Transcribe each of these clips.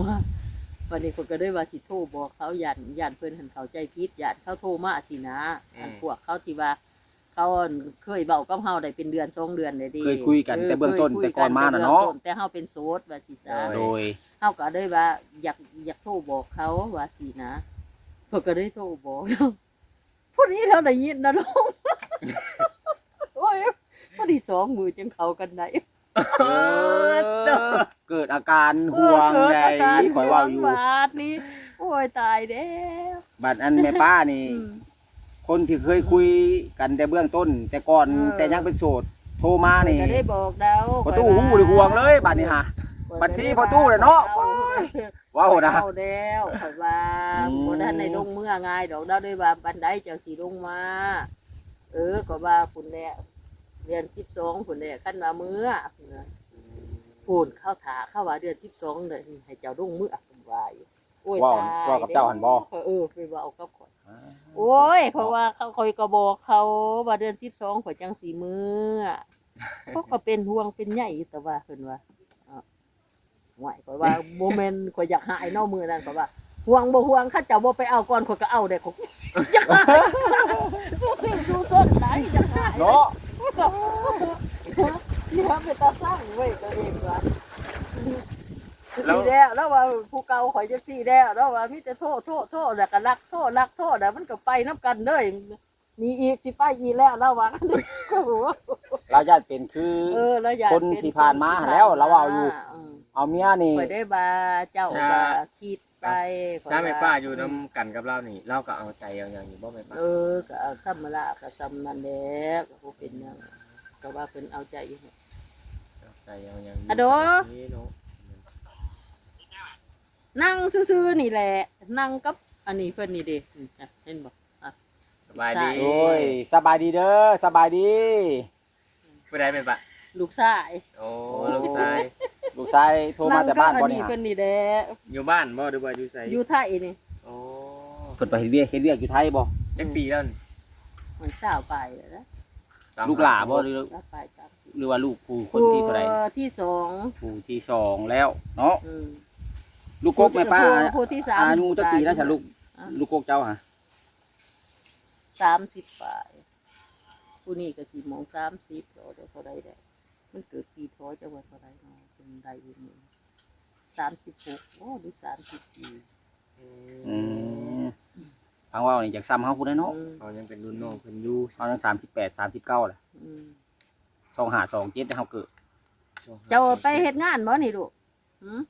มาวันนี้คนก็ได้ว่าสิโทรบอกเขายันยันเพิ่นหันเขาใจพิษยันเขาโทรมาสินะอืม อันพวกเขาที่ว่า เขาเคยเบากับเฮาได้เป็นเดือนสองเดือนเลยดิเคยคุยกันแต่เบื้องต้นคยคุยแต่ก่อนมาน่ะเนาะ แต่บื้องต้แต่เฮาเป็นโสดว่าสิซะโดย เฮาก็ได้ว่าอยากอยากโทรบอกเขาว่าสินะเพิ่นก็ได้โทรบอกเนาะผู้นี้เท่าได้ยินนะน้องโอ้ยพอดีสองมือจังเขากันได้ เออ เกิดอาการห่วงเออใดเกิดอาการข่อยเว่าอยู่ห่วงบาดนี้โอ้ยตายแล้วบัดอันแม่ป้านี่ อืม คนที่เคยคุยกันแต่เบื้องต้น แต่ก่อนเออ แต่ยังเป็นโสดโทรมานี่ก็ได้บอกดาวพอตู้หู้หรือห่วงเลยบัดนี้ฮะ บัดนี้พอตู้เลยเนาะ ว้าวนะ เอาแล้วข่อยว่าอืม บ่ทันในลงเมื่อง่ายดอกดาวด้วยว่าบันไดเจ้าสิลงมา เออก็ว่าคุณแหละเดือน12พุ่นแหละคันว่าเมื่อพูน เข้าถาเข้าว่าเดือน12เด้อให้เจ้าลงเมื่อเพิ่นว่าอยู่โอ้ยเว้าตายเว้ากับเจ้าหั่นบ่เออไปเว้ากับข่อยโอ้ยเพราะว่าเขาคอยก็บอกเขาว่าเดือนสิบสองข่อยจังสีมือเขาก็เป็นห่วงเป็นใหญ่อยู่แต่ว่าเพิ่นว่าอะไหวข่อยว่าโมเมนต์ข่อยอยากหายเนอกมือนั่นข่อยว่าห่วงบ่ห่วงข้าเจ้าบ่ไปเอาก่อนข่อยก็เอาได้ข่อยอยากหายสู้ซื่อสู้สดไหนอยากหายเนาะนี่ว่า เป็นตาสร้างเว้ยตัวเองว่าสีแล้วแล้วว่าผู้เก่าข่อยจะสีแล้วแล้วว่ามีแต่โทษโทษโทษแล้วก็รักโทษรักโทษแล้วมันก็ไปน้ำกันเด้ยมีอีกสิไปอีกแล้วแล้วว่ากันก็หัวเราญาติเป็นคือเออแล้วอยากคนเป็ที่ผ่านมาแล้วเราเอาอยู่มเอาเมียนี่ข่อยได้บาเจ้าก็คิดไปถ้าแม่ป้าอยู่นํกันกับเรานี่ เราก็เอาใจเอาอย่างอยู่บ่แม่ป้าเออก็เอาธรรมละก็ซ้ำนั่นแหละก็บ่เป็นหยังก็ว่าเพิ่นเอาใจอยู่ เอาใจเอาอย่างยู่อะโดนี่เนาะนั่งซื่อๆนี่แหละ นั่งกับอันนี้เพิ่นนี่เด้อืมอะเห็นบ่อะสบายดีโอ้ยสบายดีเด้อสบายดี ผู้ใดแม่ป้าลูกชายโอ้ลูกชายลูกชายโทรมาแต่บ้านงบ่กับอันนี่นี้ฮะเพิ่นนี่แหละอยู่บ้านบ่หรือว่าอยู่ไสอยู่ไทยนี่โอ้เพิ่นไปเฮ็ดเวียกเฮ็ดเวียกอยู่ไทยบ่จักปีแล้วนี่มันสาวไปแล้วนะ สมลูกหลาบ่หรือสาวไปจังหรือว่าลูกผู้คนที่เท่าไหร่ผู้ที่สองผู้ที่สองแล้วเนาะอืมลูกกกแม่ป้าผู้ผู้ที่สามอายุจักปีแล้วจ้ะลูกอะลูกกกเจ้าฮะสามสิบปลายผู้นี้ก็สี่โมงสามสิบเราได้เท่าไรได้มันเกิดปีท้อจังหวัดเท่าไรเนาะเป็นใดอยู่นี่สามสิบหกโอ้หรือสามสิบสี่อืม ฟังว่านี่จากซ้ำเฮาผู้ได้เนาะอืมเขายังเป็นรุ่นน้องเพิ่นอยู่เฮายัง38 39แหละอืม25 27แต่เฮาเกิดเจ้าไปเฮ็ดงานบ่นี่ลูกหืม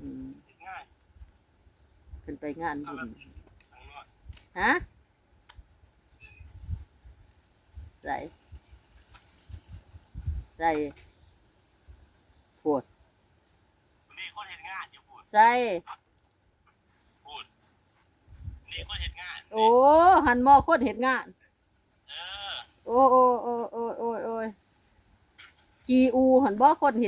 อืมขึ้นไปงานบุญฮะใส่ใส่ปวดนี่คนเห็นงานอยู่พูดใส่ นี่คนเห็นงานโอ้หันหมอโคตรเห็ดงาน เออ โอ้โอ้โอ้โอ้โอ้โอ้ยจีอูหันบ่คนเห็ด